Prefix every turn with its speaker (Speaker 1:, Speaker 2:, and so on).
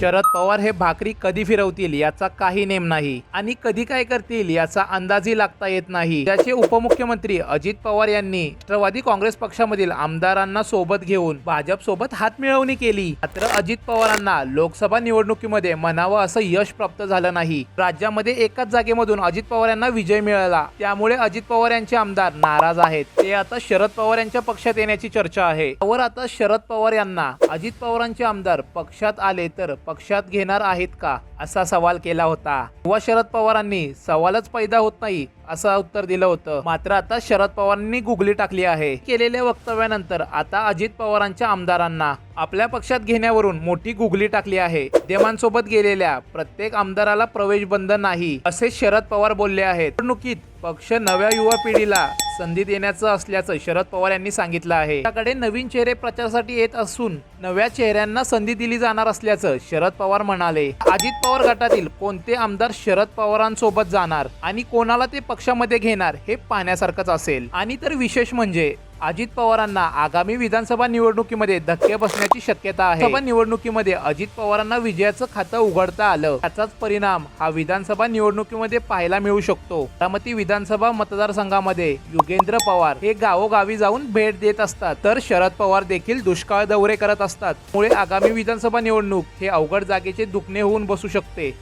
Speaker 1: शरद पवार हे भाकरी कधी फिरवतील याचा काही नेम नाही आणि कधी काय करतील याचा अंदाजही लागता येत नाही. त्याचे उपमुख्यमंत्री अजित पवार यांनी राष्ट्रवादी काँग्रेस पक्षामधील आमदारांना सोबत घेऊन भाजप सोबत हात मिळवणी केली. मात्र अजित पवारांना लोकसभा निवडणुकीमध्ये म्हणावं असं यश प्राप्त झालं नाही. राज्यामध्ये एकाच जागेमधून अजित पवार यांना विजय मिळाला. त्यामुळे अजित पवार यांचे आमदार नाराज आहेत. ते आता शरद पवार यांच्या पक्षात येण्याची चर्चा आहे. वर आता शरद पवार यांना अजित पवारांचे आमदार पक्षात आले तर पक्षात घेणार आहेत का? असा सवाल केला होता. किंवा शरद पवारांनी सवालच पैदा होत नाही. असं उत्तर दिलं होतं. मात्र आता शरद पवारांनी गुगली टाकली आहे. केलेल्या वक्तव्यानंतर आता अजित पवारांच्या आमदारांना. आपल्या पक्षात घेण्यावरून मोठी गुगली टाकली आहे. देवांसोबत गेलेल्या प्रत्येक आमदाराला प्रवेश बंद नाही असे शरद पवार बोलले आहेत. निवडणुकीत पक्ष नव्या युवा पिढीला संधी देण्याचं असल्याचं शरद पवार यांनी सांगितलं आहे. त्याकडे नवीन चेहरे प्रचारासाठी येत असून नव्या चेहऱ्यांना संधी दिली जाणार असल्याचं शरद पवार म्हणाले. अजित पवार गटातील कोणते आमदार शरद पवारांसोबत जाणार आणि कोणाला ते पक्षामध्ये घेणार हे पाहण्यासारखंच असेल. आणि तर विशेष म्हणजे अजित पवारांना आगामी विधानसभा निवडणुकीमध्ये धक्के बसण्याची शक्यता आहे. सभा निवडणुकीमध्ये अजित पवारांना विजयाचं खातं उघडता आलं. त्याचाच परिणाम हा विधानसभा निवडणुकीमध्ये पाहायला मिळू शकतो. बारामती विधानसभा मतदारसंघामध्ये युगेंद्र पवार हे गावोगावी जाऊन भेट देत असतात. तर शरद पवार देखील दुष्काळ दौरे करत असतात. त्यामुळे आगामी विधानसभा निवडणूक हे अवघड जागेचे दुखणे होऊन बसू शकते.